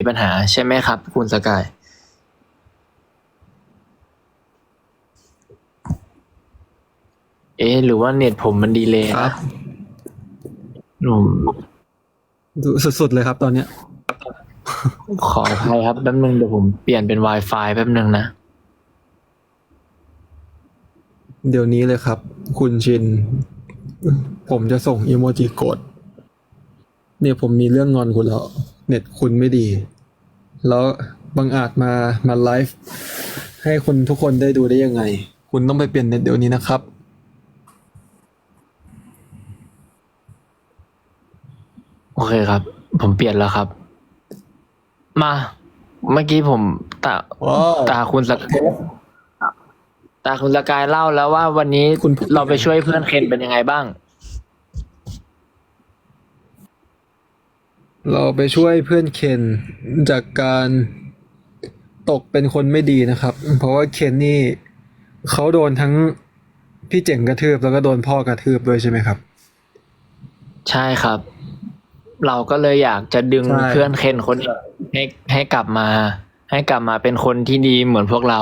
มีปัญหาใช่ไหมครับ คุณสกายเอ๊ะหรือว่าเน็ตผมมันดีเลยครับผมดูสุดๆเลยครับตอนเนี้ย ขออภัยครับแป๊บนึงเดี๋ยวผมเปลี่ยนเป็น Wi-Fi แป๊บนึงนะ เดี๋ยวนี้เลยครับ คุณชิน ผมจะส่งอีโมจิโกดเนี่ยผมมีเรื่องงอนคุณแล้ว เน็ตคุณไม่ดี แล้วบังอาจมามาไลฟ์ให้คนทุกคนได้ดูได้ยังไง คุณต้องไปเปลี่ยนเน็ตเดี๋ยวนี้นะครับ โอเคครับ ผมเปลี่ยนแล้วครับ มา เมื่อกี้ผมตาว้าว ตาคุณสกตาคุณสกายเล่าแล้วว่าวันนี้คุณพูดเราไปช่วยเพื่อนเคนเป็นยังไงบ้าง เราไปช่วยเพื่อนเคนจากการตกเป็นคนไม่ดีนะครับ เพราะว่าเคนนี่เขาโดนทั้งพี่เจ๋งกระทืบแล้วก็โดนพ่อกระทืบด้วยใช่ไหมครับ ใช่ครับ เราก็เลยอยากจะดึงใช่เพื่อนเคนคนอื่นให้ให้กลับมา ให้กลับมาเป็นคนที่ดีเหมือนพวกเรา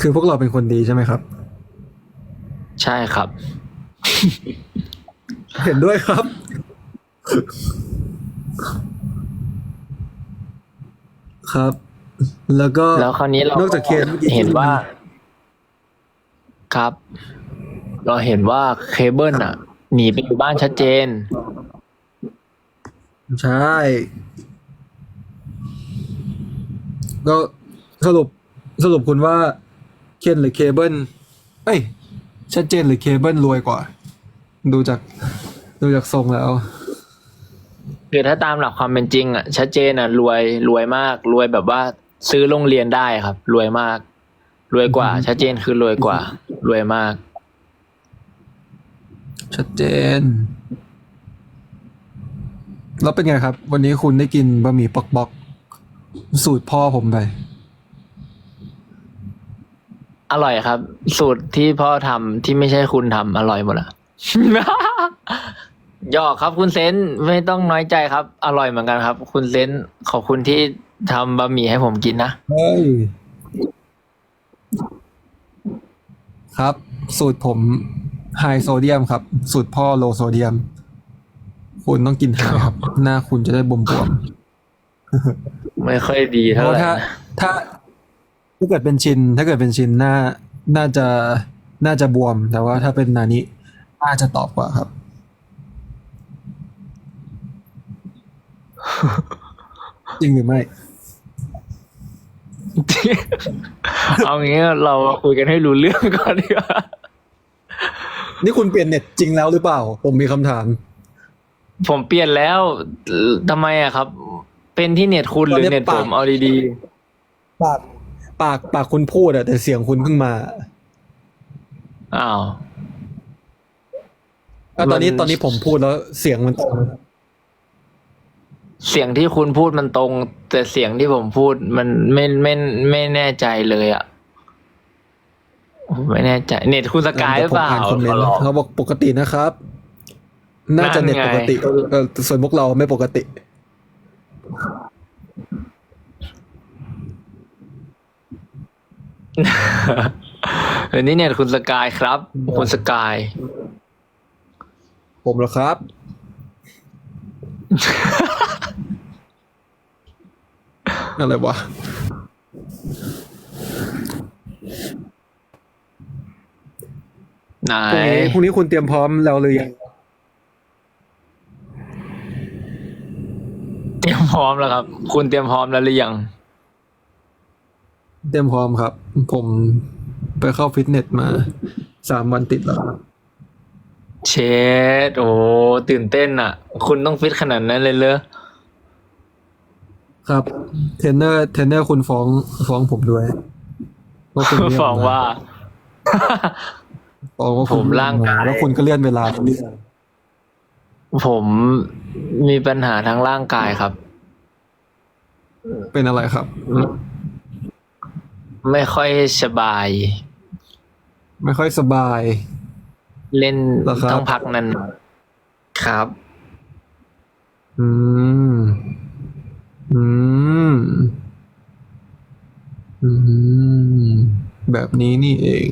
คือพวกเราเป็นคนดีใช่ไหมครับ ใช่ครับ เห็นด้วยครับ ครับ แล้วก็แล้วคราวนี้เรานอกจากเคนเมื่อกี้เห็นว่า ครับ เราเห็นว่าเคเบิลอะ หนีไปอยู่บ้านชัดเจน ใช่ ก็สรุปสรุปคุณว่า เคนหรือเคเบิลเอ้ย ชัดเจนหรือเคเบิลรวยกว่า ดูจากดูจากทรงแล้ว คือถ้าตามหลักความเป็นจริงอะชัดเจนอะรวยรวยมาก รวยแบบว่าซื้อโรงเรียนได้ครับ รวยมาก รวยกว่า ชัดเจนคือรวยกว่า รวยมาก ชัดเจน แล้วเป็นไงครับ วันนี้คุณได้กินบะหมี่ปอกบอกสูตรพ่อผมไป อร่อยครับ สูตรที่พ่อทำที่ไม่ใช่คุณทำอร่อยหมดอะ หยอกครับคุณเซนไม่ต้องน้อยใจครับ อร่อยเหมือนกันครับ คุณเซนขอบคุณที่ทำบะหมี่ให้ผมกินนะ เฮ้ย ครับ สูตรผมไฮโซเดียมครับ สูตรพ่อโลโซเดียม คุณต้องกินไฮครับ หน้าคุณจะได้บวมบวมไม่ค่อยดีๆเพเท่าราะไหร่ถ้า นะถ้า ถ้าเกิดเป็นชิน ถ้าเกิดเป็นชินน่าน่าจะ น่าจะบวม แต่ว่าถ้าเป็นนานิ น่าจะตอบกว่าครับ จริงหรือไม่ เอางี้เราคุยกันให้รู้เรื่องก่อนดีกว่า นี่คุณเปลี่ยนเน็ตจริงแล้วหรือเปล่า ผมมีคำถาม ผมเปลี่ยนแล้วทำไมอะครับ เป็นที่เน็ตคุณหรือเน็ตผมเอาดีปากปากปากคุณพูดอะแต่เสียงคุณเพิ่งมาๆอ้าว อะตอนนี้มัน ตอนนี้ผมพูดแล้วเสียงมันตรงเสียงที่คุณพูดมันตรง แต่เสียงที่ผมพูดมันไม่ไม่ไม่แน่ใจเลยอะไม่แน่ใจเน็ตคุณสกายหรือเปล่าผมอ่านคอมเมนต์ขอร้องเขาบอกปกตินะครับ น่าจะนั่นไงเน็ตปกติเออส่วนพวกเราไม่ปกติ เดี๋ยวนี้เน็ตคุณสกายครับ คุณสกาย ผมเหรอครับ อะไรวะ ไหนพรุ่งนี้พรุ่งนี้คุณเตรียมพร้อมแล้วหรือยังเตรียมพร้อมแล้วครับ คุณเตรียมพร้อมแล้วหรือยัง เตรียมพร้อมครับ ผมไปเข้าฟิตเนสมาสามวันติดแล้ว เชดโอ้ตื่นเต้นอะ คุณต้องฟิตขนาดนั้นเลยเหรอครับเทรนเนอร์เทรนเนอร์คุณฟ้องฟ้องผมด้วยว่าคุณเลื่นฟ้องว่าฟ้องว่าคุณผมร่างกายแล้วคุณก็เลื่อนเวลาเรื่อยผมมีปัญหาทางร่างกายครับ เป็นอะไรครับ ไม่ค่อยสบาย ไม่ค่อยสบาย เล่นเหรอครับ ต้องพักนั้นครับ อืม อืม อืม แบบนี้นี่เอง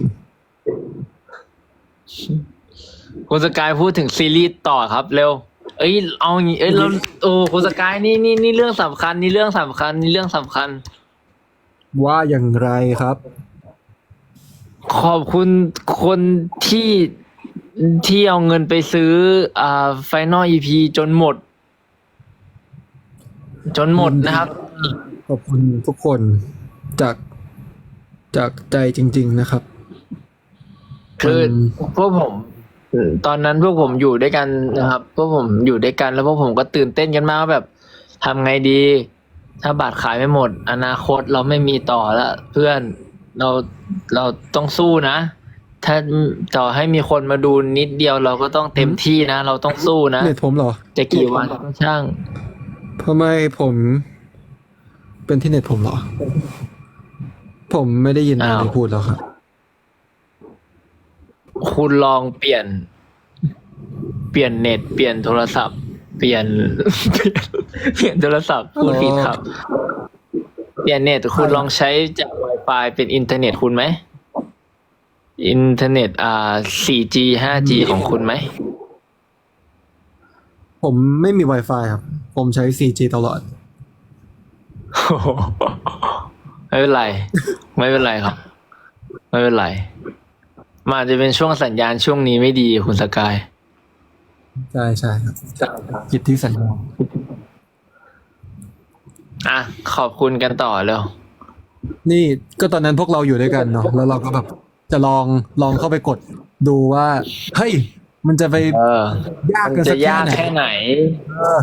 คุณสกายพูดถึงซีรีส์ต่อครับ เร็ว เอ้ยเอาอย่างงี้เอ้ยเราโอ้คุณสกายนี่นี่นี่เรื่องสำคัญนี่เรื่องสำคัญนี่เรื่องสำคัญ ว่าอย่างไรครับ ขอบคุณคนที่ ที่เอาเงินไปซื้อ อ่าไฟนอลอีพีจนหมด จนหมดนะครับ ขอบคุณทุกคนจากจากใจจริง ๆนะครับ คือมพวกผม ตอนนั้นพวกผมอยู่ด้วยกันนะครับพวกผมอยู่ด้วยกัน แล้วพวกผมก็ตื่นเต้นกันมากว่าแบบทำไงดี ถ้าบัตรขายไม่หมด อนาคตเราไม่มีต่อแล้วเพื่อนเราเราต้องสู้นะ ถ้าต่อให้มีคนมาดูนิดเดียวเราก็ต้องเต็มที่นะ เราต้องสู้นะ เน็ตผมเหรอ จะกี่วันก็ช่างทำไมผม เป็นที่เน็ตผมเหรอ ผมไม่ได้ยินอะไรอ้าวพูดแล้วครับ คุณลองเปลี่ยน เปลี่ยนเน็ต เปลี่ยนโทรศัพท์ เปลี่ยน เปลี่ยนโทรศัพท์พูดผิดครับ เปลี่ยนเน็ตคุณลองใช้จาก Wi-Fi เป็นอินเทอร์เน็ตคุณไหม อินเทอร์เน็ตอ่า 4G 5G ของคุณไหม ผมไม่มี Wi-Fi ครับ ผมใช้ 4G ตลอด ไม่เป็นไร ไม่เป็นไรครับ ไม่เป็นไรมันอาจจะเป็นช่วงสัญญาณช่วงนี้ไม่ดีคุณสกาย ใช่ใช่ครับกิจที่สัญญาณอะ ขอบคุณกันต่อแล้วนี่ก็ตอนนั้นพวกเราอยู่ด้วยกันเนาะแล้วเราก็แบบ จะลองลองเข้าไปกดดูว่า เฮ้ย มันจะไปเออ ยากมันกันจะสักแค่ยากไหนแค่ไหนเออ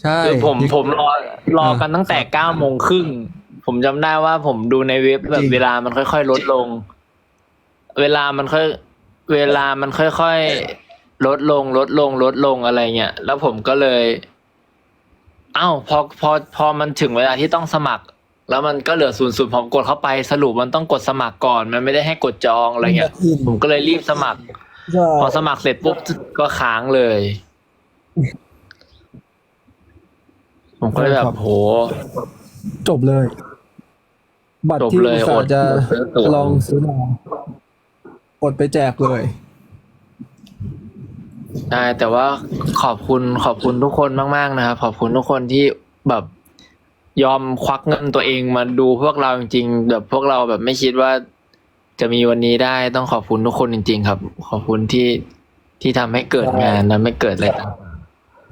ใช่คือผมผมรอรอกันตั้งแต่เก้าโมงครึ่งผมจำได้ว่าผมดูในเว็บแบบเวลามันค่อยๆลดลง เวลามันค่อย เวลามันค่อยๆลดลง ลดลง ลดลงอะไรเงี้ยแล้วผมก็เลย เอ้าพอพอพอมันถึงเวลาที่ต้องสมัคร แล้วมันก็เหลือศูนย์ศูนย์ผมกดเข้าไปสรุปมันต้องกดสมัครก่อน มันไม่ได้ให้กดจองอะไรเงี้ยผมก็เลยรีบสมัครใช่พอสมัครเสร็จปุ๊บก็ค้างเลย ผมก็เลยแบบโห จบเลย บัตรจบที่เลยอุตส่าอดห์จะซื้อตั๋วลองซื้อมาอดไปแจกเลยใช่แต่ว่าขอบคุณขอบคุณทุกคนมาก ๆ นะครับ ขอบคุณทุกคนที่แบบ ยอมควักเงินตัวเองมาดูพวกเราจริงๆแบบพวกเราแบบไม่คิดว่าจะมีวันนี้ได้ต้องขอบคุณทุกคนจริง ๆ ครับ ขอบคุณที่ที่ทำให้เกิดงานนะไม่เกิดอะไรต่าง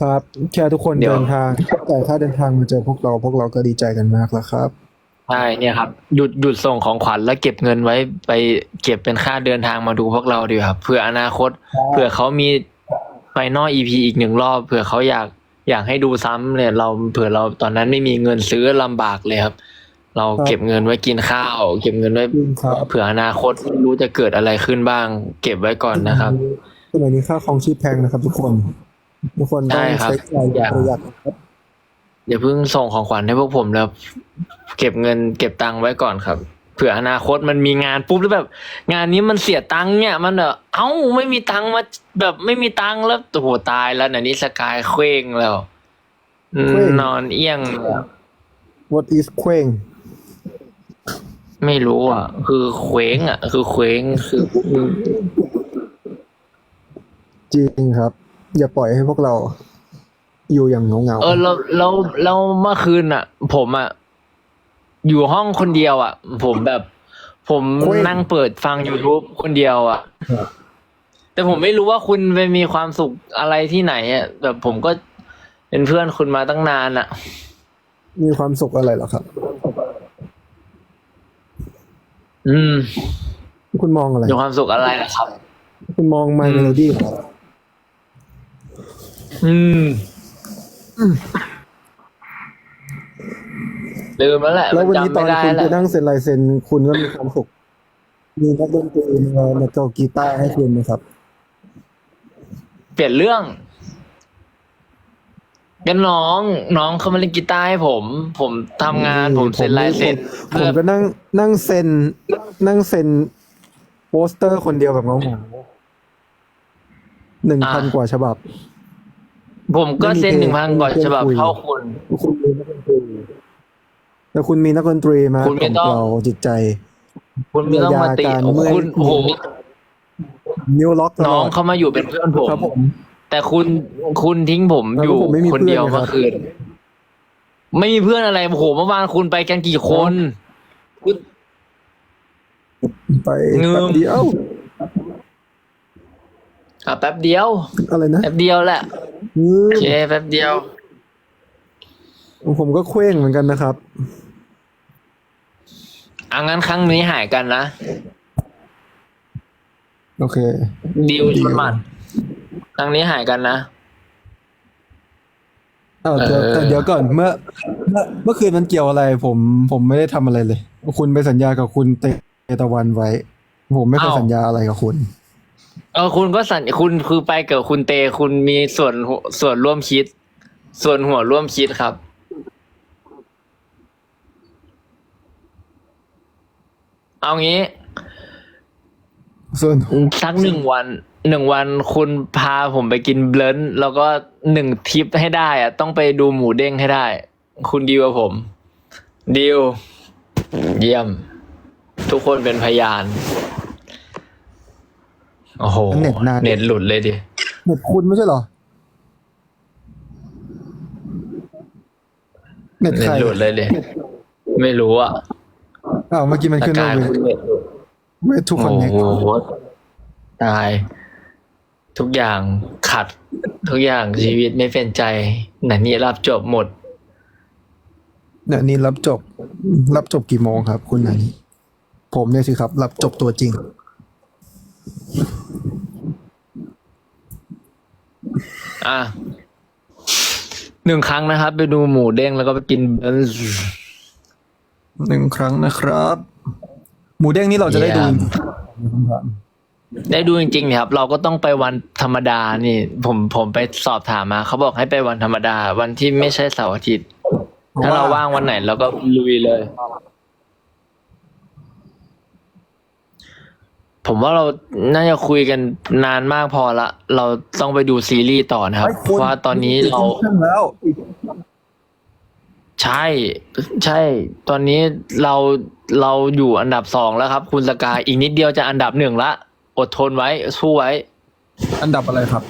ครับแค่ทุกคนเดี๋ยว เดินทางแต่ถ้าเดินทางมาเจอพวกเราพวกเราก็ดีใจกันมากแล้วครับ ใช่เนี่ยครับหยุดหยุดส่งของขวัญแล้วเก็บเงินไว้ไปเก็บเป็นค่าเดินทางมาดูพวกเราดีกว่าครับเผื่ออนาคต เผื่อเขามีไฟนอลอีพีอีกหนึ่งรอบ เผื่อเขาอยาก อยากให้ดูซ้ำเนี่ยเราเผื่อเราตอนนั้นไม่มีเงินซื้อลำบากเลยครับ เราครับเก็บเงินไว้กินข้าว เก็บเงินไว้จริงครับเผื่ออนาคตไม่รู้จะเกิดอะไรขึ้นบ้าง เก็บไว้ก่อนนะครับสมัยนี้ค่าครองชีพแพงนะครับทุกคนทุกคนต้ใช่องครับใช้จ่ายอย่างประหยัดครับอย่าเพิ่งส่งของขวัญให้พวกผมแล้ว เก็บเงินเก็บตังค์ไว้ก่อนครับเผื่ออนาคตมันมีงานปุ๊บแล้วแบบ งานนี้มันเสียตังค์เนี่ย มันแบบเอ้าไม่มีตังค์มาแบบไม่มีตังค์แล้วโอ้โหตายแล้วนะนี่สกายเคว้งแล้วอืมนอนเอี้ยงเลย What is เคว้งไม่รู้อะ คือเคว้งอะ คือเคว้งคือจริงครับ อย่าปล่อยให้พวกเรา อยู่อย่างเหงาเหงาเออแล้วแล้วแล้วเมื่อคืนอะ ผมอะ อยู่ห้องคนเดียวอะ ผมแบบ ผมนั่งเปิดฟัง youtube คนเดียวอะ แต่ผมไม่รู้ว่าคุณไปมีความสุขอะไรที่ไหนอะแบบผมก็เป็นเพื่อนคุณมาตั้งนานอะ มีความสุขอะไรเหรอครับ อืมคุณมองอะไร มีความสุขอะไรนะครับ คุณมอง My อืม Melody เหรออืม ลืมแล้วแหละแล้ววันนี้จำตอไม่นได้คุณแล้ไปวนั่งเซ็นลายเซ็นคุณก็มีความสุขมีนักดนตรีมามาเกากีตาร์ให้คุณไหมครับ เปลี่ยนเรื่องก็น้องน้องเขามาเล่นกีตาร์ให้ผม ผมทำงานผมเซ็นลายเซ็นผมผมก็นั่งนั่งเซ็นนั่งเซ็นโปสเตอร์คนเดียวแบบเงาๆหนึ่งพันกว่าฉบับ ผมก็เซ็นหนึ่งพันกว่าฉบับเท่าคุณคุณ มีนักดนตรีแต่คุณมีนักดนตรีมาคุณไม่ต้องเราจิตใจ คุณไม่ต้องมาตีเยียวยาการเมื่อย คุณโอ้โหนิ้วล็อกตลน้อองดเขามาอยู่เป็นเพื่อนผม ครับผมแต่คุณคุณทิ้งผมแล้วอยู่ผมไม่มีคนเดียวเพื่อนเลยครับเมื่อคืน ไม่มีเพื่อนอะไรโอ้โหเมื่อวานคุณไปกันกี่คน คุณ ไปเงิมแป๊บเดียวอะแป๊บเดียว อะไรนะแป๊บเดียวแหละอืมโอเคแป๊บเดียว ผมก็เคว้งเหมือนกันนะครับ อะงั้นครั้งนี้หายกันนะโอเค ดิวชนหมัดครั้งนี้หายกันนะ เอ้าเดี๋ยวเออ แต่เดี๋ยวก่อนเมื่อเมื่อเมื่อคืนมันเกี่ยวอะไร ผมผมไม่ได้ทำอะไรเลย คุณไปสัญญากับคุณเตตะวันไว้ ผมไม่เคยสัญญาอะไรกับคุณ เออคุณก็สั่นคุณคือไปกับคุณเตคุณมีส่วนหัวส่วนร่วมคิด ส่วนหัวร่วมคิดครับ เอางี้ ส่วนสักหนึ่งวันหนึ่งวันคุณพาผมไปกินเบลนด์แล้วก็หนึ่งทริปให้ได้อะต้องไปดูหมูเด้งให้ได้ คุณดีลกับผมดีลเยี่ยม ทุกคนเป็นพยาน โอ้โหเน็ตนาน เน็ตหลุดเลยดิ เน็ตคุณไม่ใช่เหรอ เน็ตเน็ใคตรหลุดเลยดิ ไม่รู้อะ อ้าวเมื่อกี้มันอาขึ้นกาว่ารคุณเน็ตหลุดเวทุกคนโอ้เน็กโหตาย ทุกอย่างขัด ทุกอย่างชีวิตไม่เป็นใจไหนนี่รับจบหมดเนี่ยนี่รับจบ รับจบกี่โมงครับ คุณนันนี่ผมเนี่ยสิครับ รับจบตัวจริง อะหนึ่งครั้งนะครับ ไปดูหมูเด้งแล้วก็ไปกินเบนซ์ หนึ่งครั้งนะครับ หมูเด้งนี่เราจะได้ดูเยี่ยมได้ดูจริงๆเนี่ยครับ เราก็ต้องไปวันธรรมดานี่ ผมผมไปสอบถามมา เขาบอกให้ไปวันธรรมดา วันที่ไม่ใช่เสาร์อาทิตย์ ถ้าเราว่างวันไหนเราก็ลุยเลย ผมว่าเราน่าจะคุยกันนานมากพอละ เราต้องไปดูซีรีส์ต่อนะครับไอ้เพคุณราะว่าตอนนี้เราเครื่องแล้ว ใช่ ใช่ ตอนนี้เราเราอยู่อันดับสองแล้วครับ คุณสกายอีกนิดเดียวจะอันดับหนึ่งละ อดทนไว้สู้ไว้ อันดับอะไรครับ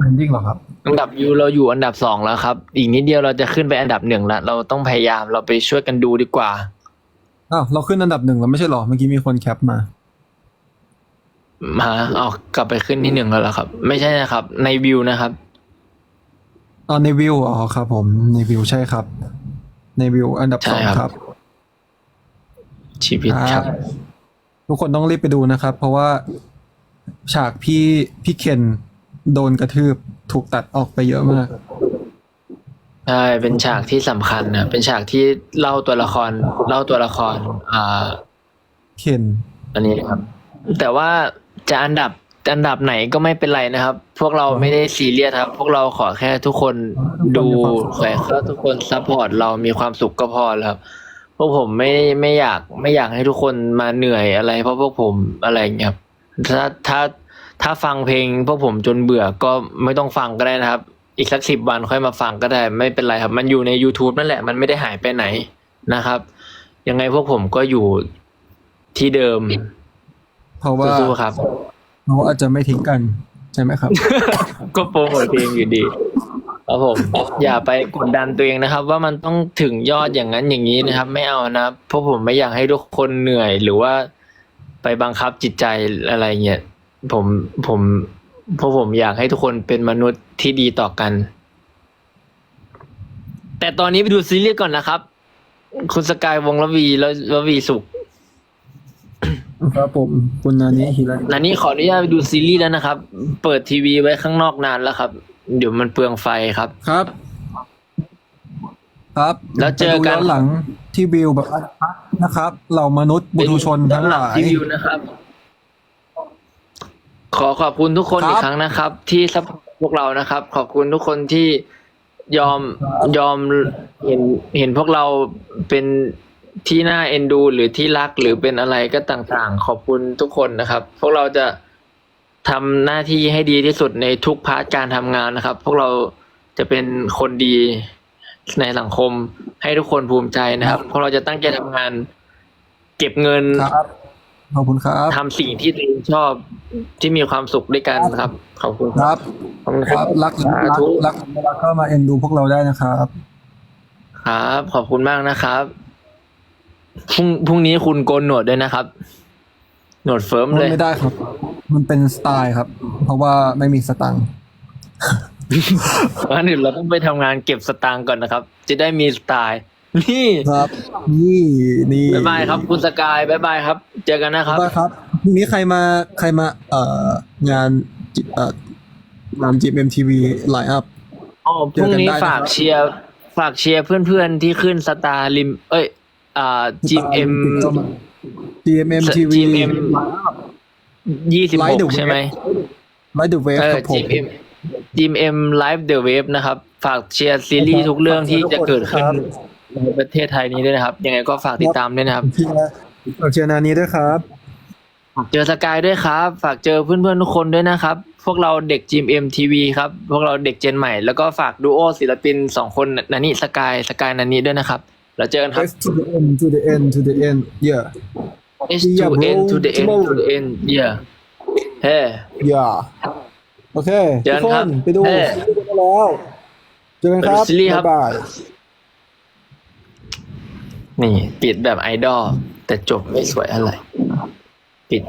เรนดิ้งเหรอครับ อันดับยูเราอยู่อันดับสองแล้วครับ อีกนิดเดียวเราจะขึ้นไปอันดับหนึ่งแล้วเราต้องพยายามเราไปช่วยกันดูดีกว่าอ้าวเราขึ้นอันดับหนึ่งแล้วไม่ใช่เหรอเมื่อกี้มีคนแคปมา มาเอากลับไปขึ้นที่หนึ่งแล้วเหรอครับ ไม่ใช่นะครับ ในวิวนะครับ อ๋อในวิวอ๋อครับ ผมในวิวใช่ครับ ในวิวอันดับสองใช่ครับครับ ชีวิตครับอ่าทุกคนต้องรีบไปดูนะครับ เพราะว่าฉากพี่พี่เคนโดนกระทืบถูกตัดออกไปเยอะมากใช่เป็นฉากที่สำคัญนะเป็นฉากที่เล่าตัวละคร เล่าตัวละคร อ่า เคนอันนี้นะครับ แต่ว่าจะอันดับ อันดับไหนก็ไม่เป็นไรนะครับ พวกเราไม่ได้ซีเรียสครับ พวกเราขอแค่ทุกคนดูขอแค่ทุกคนซัพพอร์ตเรามีความสุขก็พอแล้วครับพวกผมไม่ไม่อยากไม่อยากให้ทุกคนมาเหนื่อยอะไร เพราะพวกผมอะไรอย่างเงี้ยครับถ้าถ้าถ้าฟังเพลง พวกผมจนเบื่อก็ไม่ต้องฟังก็ได้นะครับ อีกสักสิบวันค่อยมาฟังก็ได้ไม่เป็นไรครับ มันอยู่ใน YouTube นั่นแหละมันไม่ได้หายไปไหนนะครับ ยังไงพวกผมก็อยู่ที่เดิมเพราะว่าสู้ๆครับ เขาอาจจะไม่ทิ้งกัน ใช่ไหมครับ ก็โปรโมทเพลงอยู่ดีครับผมอย่าไปกดดันตัวเองนะครับ ว่ามันต้องถึงยอดอย่างนั้นอย่างนี้นะครับ ไม่เอานะเพราะผมไม่อยากให้ทุกคนเหนื่อย หรือว่าไปบังคับจิตใจอะไรเงี้ยผมผมเพราะผมอยากให้ทุกคนเป็นมนุษย์ที่ดีต่อกัน แต่ตอนนี้ไปดูซีรีส์ก่อนนะครับ คุณสกายวงระวีแล้วระวีสุข ครับผมคุณนานี้ฮิรันนันนี้ขออนุญาตไปดูซีรีส์แล้วนะครับ เปิดทีวีไว้ข้างนอกนานแล้วครับ เดี๋ยวมันเปลืองไฟครับ ครับ ครับแล้วเจอกัน ไปดูย้หลังที่วิวแบบนะครับเรามนุษย์บุตุชนทั้งหลายที่วิวนะครับ ขอขอบคุณทุกคนครับอีกครั้งนะครับ ที่ซัพพอร์ตพวกเรานะครับ ขอบคุณทุกคนที่ยอมยอมเห็นเห็นพวกเราเป็น ที่น่าเอ็นดู หรือที่รักหรือเป็นอะไรก็ต่างๆ ขอบคุณทุกคนนะครับ พวกเราจะทำหน้าที่ให้ดีที่สุดในทุกพาร์ทการทำงานนะครับ พวกเราจะเป็นคนดีในสังคมให้ทุกคนภูมิใจนะครับเพราะเราจะตั้งใจทำงาน เก็บเงินครับขอบคุณครับทำสิ่งที่ตัวเองชอบที่มีความสุขด้วยกันครับ ขอบคุณคครัรับบขอบคุณคครัรับบรักสารักธุรักรักก็มาเอ็นดูพวกเราได้นะครับ ครับ ขอบคุณมากนะครับ พรุ่งพรุ่งนี้คุณโกนหนวดด้วยนะครับ หนวดเฟิร์มเลย ไม่ได้ครับ มันเป็นสไตล์ครับ เพราะว่าไม่มีสตังค์งั้นเดี๋ยวเราต้องไปทำงานเก็บสตางค์ก่อนนะครับ จะได้มีสไตล์ นี่ ครับ นี่นี่บ๊ายบายครับ คุณสกายบ๊ายบายครับ เจอกันนะครับ บ๊ายบายครับพรุ่งนี้ใครมาใครมา เอ่องานจิเอ่องานจีเอ็มทีวีไลน์อัพ อ๋อพรุ่งนี้เจอกันได้นะครับ ฝากเชียร์ฝากเชียร์เพื่อนๆที่ขึ้นสตาร์ลิม เอ้ย อ่าจีเอ็ม GMM TV จีเอ็มยี่สิบห Light ก the Wave ใช่ไหมไลท์เดอะเวฟเออครับผม GMM GMM Live the Wave นะครับ ฝากเชียร์ซีรีส์ทุกเรื่องที่จะเกิดขึ้นครับในประเทศไทยนี้ด้วยนะครับ ยังไงก็ฝากติดตามด้วยนะครับเชียร์ฝากเชียร์นานี้ด้วยครับเจอสกายด้วยครับ ฝากเจอเพื่อนๆทุกคนด้วยนะครับ พวกเราเด็ก GMM TV ครับ พวกเราเด็กเจนใหม่ แล้วก็ฝากดูโอศิลปินสองคนนันนี่สกายสกายนันนี่ด้วยนะครับ แล้วเจอกันครับ S to the end to the end to the end yeah S to Yeah, N bro. to the N to the N yeah เฮ้ yeah โอเคเจอทุกักนคครับนไปดูเฮ้ไปดูกันแล้วเจอกันครับไปดูซีรีส์ครับบ๊ายบายนี่ ปิดแบบไอดอลแต่จบไม่สวยอะไร ปิด